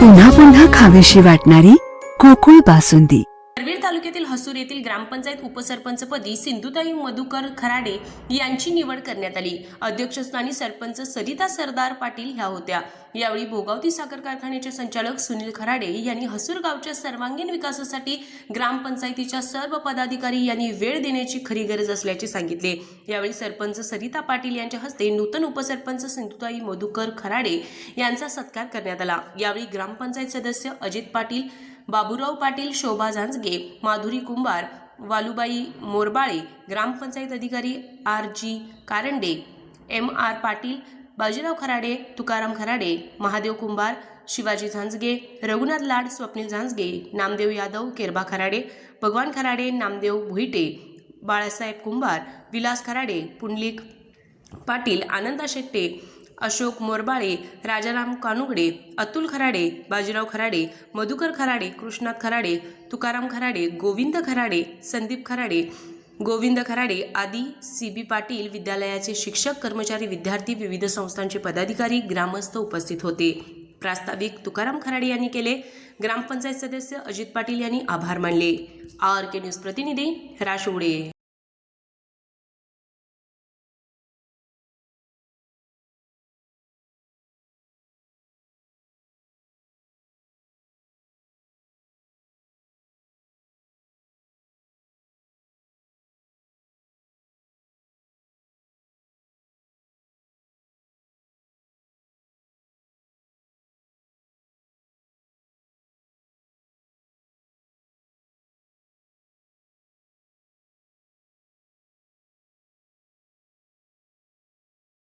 पुन्हा पुन्हा खावीशी वाटणारी कोकुळ बासुंदी. तालुक्यातील हसूर येथील ग्रामपंचायत उपसरपंचपदी सिंधुताई मधुकर खराडे यांची निवड करण्यात आली. अध्यक्षस्थानी सरपंच सरिता सरदार पाटील ह्या होत्या. यावेळी भोगावती साखर कारखान्याचे संचालक सुनील खराडे यांनी हसूर गावच्या सर्वांगीण विकासासाठी ग्रामपंचायतीच्या सर्व पदाधिकारी यांनी वेळ देण्याची खरी गरज असल्याचे सांगितले. यावेळी सरपंच सरिता पाटील यांच्या हस्ते नूतन उपसरपंच सिंधुताई मधुकर खराडे यांचा सत्कार करण्यात आला. यावेळी ग्रामपंचायत सदस्य अजित पाटील बाबूराव पाटील शोभा झांजगे माधुरी कुंभार वालुबाई मोरबाळे ग्रामपंचायत अधिकारी R G Karande M R Patil Bajirao Kharade Tukaram Kharade Mahadev Kumbhar Shivaji Zanjage Raghunath Lad Swapnil Zanjage Namdev Yadav Keraba Kharade Bhagwan Kharade Namdev भुईटे Balasaheb कुंभार विलास खराडे पुंडलिक पाटील आनंदा शेट्टे अशोक मोरबाळे राजाराम कानुगडे अतुल खराडे बाजीराव खराडे मधुकर खराडे कृष्णात खराडे तुकाराम खराडे गोविंद खराडे संदीप खराडे गोविंद खराडे आदी सी बी पाटील विद्यालयाचे शिक्षक कर्मचारी विद्यार्थी विविध संस्थांचे पदाधिकारी ग्रामस्थ उपस्थित होते. प्रास्ताविक तुकाराम खराडे यांनी केले. ग्रामपंचायत सदस्य अजित पाटील यांनी आभार मानले. आर के न्यूज प्रतिनिधी राशोडे